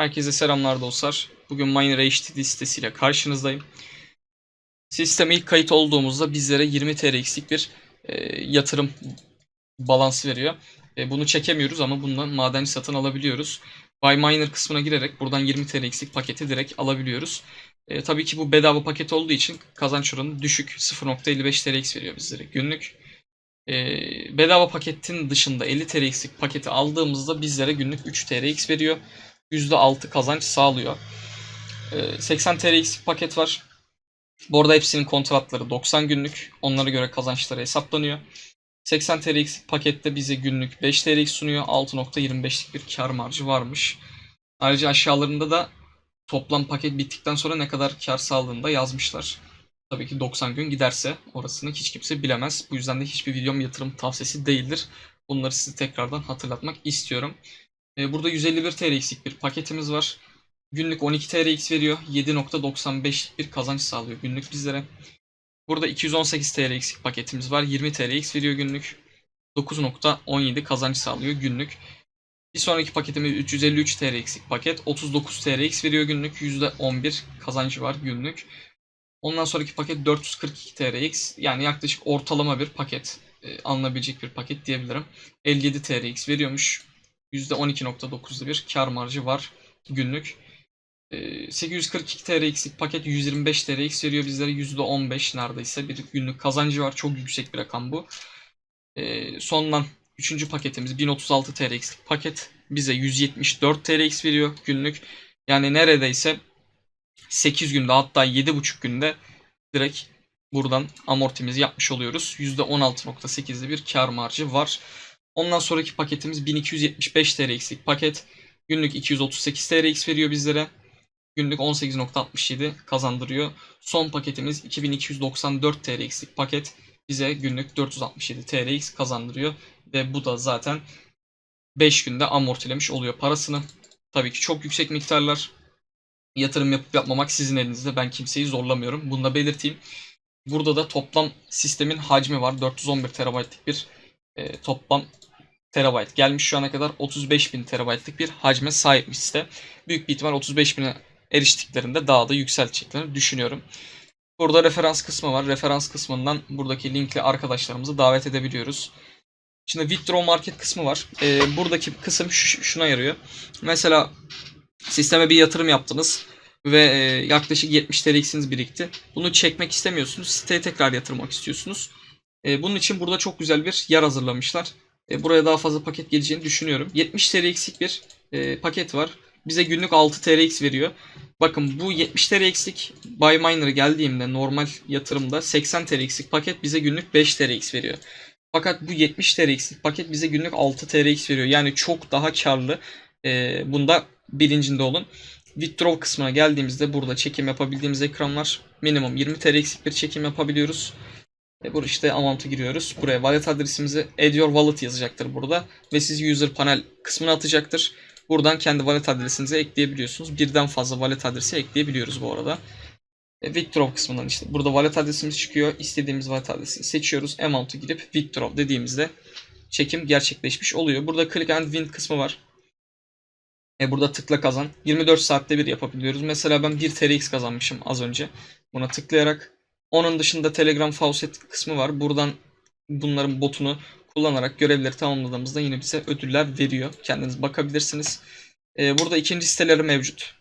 Herkese selamlar dostlar. Bugün Miner HTD sitesiyle karşınızdayım. Sisteme ilk kayıt olduğumuzda bizlere 20 TRX'lik bir e, yatırım balansı veriyor. E, bunu çekemiyoruz ama bundan madenci satın alabiliyoruz. Buy Miner kısmına girerek buradan 20 TRX'lik paketi direkt alabiliyoruz. E, tabii ki bu bedava paket olduğu için kazanç oranı düşük. 0.55 TRX veriyor bizlere günlük. E, bedava paketin dışında 50 TRX'lik paketi aldığımızda bizlere günlük 3 TRX veriyor. %6 kazanç sağlıyor. Ee, 80 TRX paket var. Bu arada hepsinin kontratları 90 günlük. Onlara göre kazançları hesaplanıyor. 80 TRX pakette bize günlük 5 TRX sunuyor. 6.25'lik bir kar marjı varmış. Ayrıca aşağılarında da toplam paket bittikten sonra ne kadar kar sağladığını da yazmışlar. Tabii ki 90 gün giderse orasını hiç kimse bilemez. Bu yüzden de hiçbir videom yatırım tavsiyesi değildir. Bunları size tekrardan hatırlatmak istiyorum. Ee, Burada 151 TRX'lik bir paketimiz var. Günlük 12 TRX veriyor. 7.95 bir kazanç sağlıyor günlük bizlere. Burada 218 TRX'lik paketimiz var. 20 TRX veriyor günlük. 9.17 kazanç sağlıyor günlük. Bir sonraki paketimiz 353 TRX'lik paket. 39 TRX veriyor günlük. %11 kazancı var günlük. Ondan sonraki paket 442 TRX. Yani yaklaşık ortalama bir paket. e, alınabilecek bir paket diyebilirim. 57 TRX veriyormuş. %12.9'lu bir kar marjı var günlük. Ee, 842 TRX'lik paket 125 TRX veriyor bizlere %15 neredeyse bir günlük kazancı var. Çok yüksek bir rakam bu. Ee, sondan 3. paketimiz 1036 TRX'lik paket bize 174 TRX veriyor günlük. Yani neredeyse 8 günde hatta 7,5 günde direkt buradan amortimizi yapmış oluyoruz. %16.8'li bir kar marjı var. Ondan sonraki paketimiz 1275 TRX'lik paket. Günlük 238 TRX veriyor bizlere. Günlük 18.67 kazandırıyor. Son paketimiz 2294 TRX'lik paket. Bize günlük 467 TRX kazandırıyor. Ve bu da zaten 5 günde amortilemiş oluyor parasını. Tabii ki çok yüksek miktarlar. Yatırım yapıp yapmamak sizin elinizde. Ben kimseyi zorlamıyorum. Bunu da belirteyim. Burada da toplam sistemin hacmi var. 411 TB'lik bir e, toplam terabayt gelmiş şu ana kadar 35.000 terabaytlık bir hacme sahipmiş site. Büyük bir ihtimal 35.000'e eriştiklerinde daha da yükselteceklerini düşünüyorum. Burada referans kısmı var. Referans kısmından buradaki linkli arkadaşlarımızı davet edebiliyoruz. Şimdi Withdraw Market kısmı var. Ee, buradaki kısım şu- şuna yarıyor. Mesela sisteme bir yatırım yaptınız ve e, yaklaşık 70 TL'siniz birikti. Bunu çekmek istemiyorsunuz. Siteye tekrar yatırmak istiyorsunuz. E, bunun için burada çok güzel bir yer hazırlamışlar. E, buraya daha fazla paket geleceğini düşünüyorum. 70 TL eksik bir e, paket var. Bize günlük 6 TRX veriyor. Bakın bu 70 TRX'lik Buy Miner'a geldiğimde normal yatırımda 80 TRX'lik paket bize günlük 5 TRX veriyor. Fakat bu 70 TRX'lik paket bize günlük 6 TRX veriyor. Yani çok daha karlı. E, bunda bilincinde olun. Withdraw kısmına geldiğimizde burada çekim yapabildiğimiz ekranlar minimum 20 TRX'lik bir çekim yapabiliyoruz. E burada işte amount'u giriyoruz. Buraya wallet adresimizi add your wallet yazacaktır burada. Ve sizi user panel kısmına atacaktır. Buradan kendi wallet adresinizi ekleyebiliyorsunuz. Birden fazla wallet adresi ekleyebiliyoruz bu arada. E, withdraw kısmından işte burada wallet adresimiz çıkıyor. İstediğimiz wallet adresini seçiyoruz. Amount'u girip withdraw dediğimizde çekim gerçekleşmiş oluyor. Burada click and win kısmı var. E burada tıkla kazan. 24 saatte bir yapabiliyoruz. Mesela ben 1 TRX kazanmışım az önce. Buna tıklayarak onun dışında Telegram Faucet kısmı var. Buradan bunların botunu kullanarak görevleri tamamladığımızda yine bize ödüller veriyor. Kendiniz bakabilirsiniz. Ee, burada ikinci siteleri mevcut.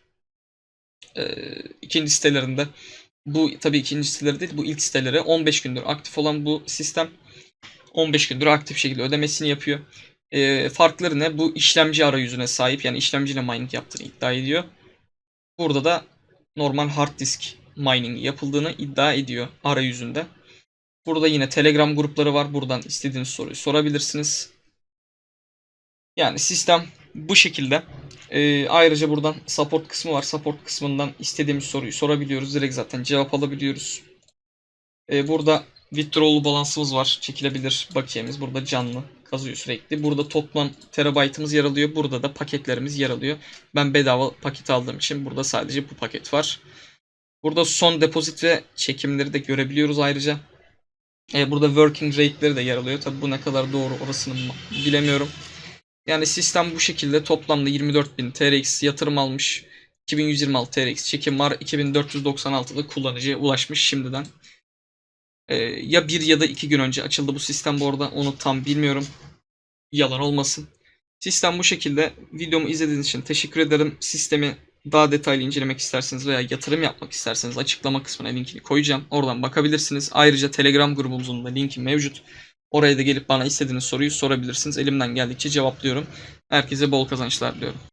Ee, ikinci sitelerinde bu tabii ikinci siteleri değil bu ilk siteleri 15 gündür aktif olan bu sistem 15 gündür aktif şekilde ödemesini yapıyor. Ee, farkları ne? Bu işlemci arayüzüne sahip yani işlemciyle mining yaptığını iddia ediyor. Burada da normal hard disk mining yapıldığını iddia ediyor arayüzünde. Burada yine Telegram grupları var. Buradan istediğiniz soruyu sorabilirsiniz. Yani sistem bu şekilde. Ee, ayrıca buradan support kısmı var. Support kısmından istediğimiz soruyu sorabiliyoruz. Direkt zaten cevap alabiliyoruz. Ee, burada withdrawal balansımız var. Çekilebilir bakiyemiz. Burada canlı kazıyor sürekli. Burada toplam terabaytımız yer alıyor. Burada da paketlerimiz yer alıyor. Ben bedava paket aldığım için burada sadece bu paket var. Burada son depozit ve çekimleri de görebiliyoruz ayrıca. E, burada working rate'leri de yer alıyor. Tabi bu ne kadar doğru orasını bilemiyorum. Yani sistem bu şekilde toplamda 24.000 TRX yatırım almış. 2126 TRX çekim var. 2496'da kullanıcıya ulaşmış şimdiden. Ee, ya bir ya da iki gün önce açıldı bu sistem bu arada. Onu tam bilmiyorum. Yalan olmasın. Sistem bu şekilde. Videomu izlediğiniz için teşekkür ederim. Sistemi daha detaylı incelemek isterseniz veya yatırım yapmak isterseniz açıklama kısmına linkini koyacağım. Oradan bakabilirsiniz. Ayrıca Telegram grubumuzun da linki mevcut. Oraya da gelip bana istediğiniz soruyu sorabilirsiniz. Elimden geldikçe cevaplıyorum. Herkese bol kazançlar diliyorum.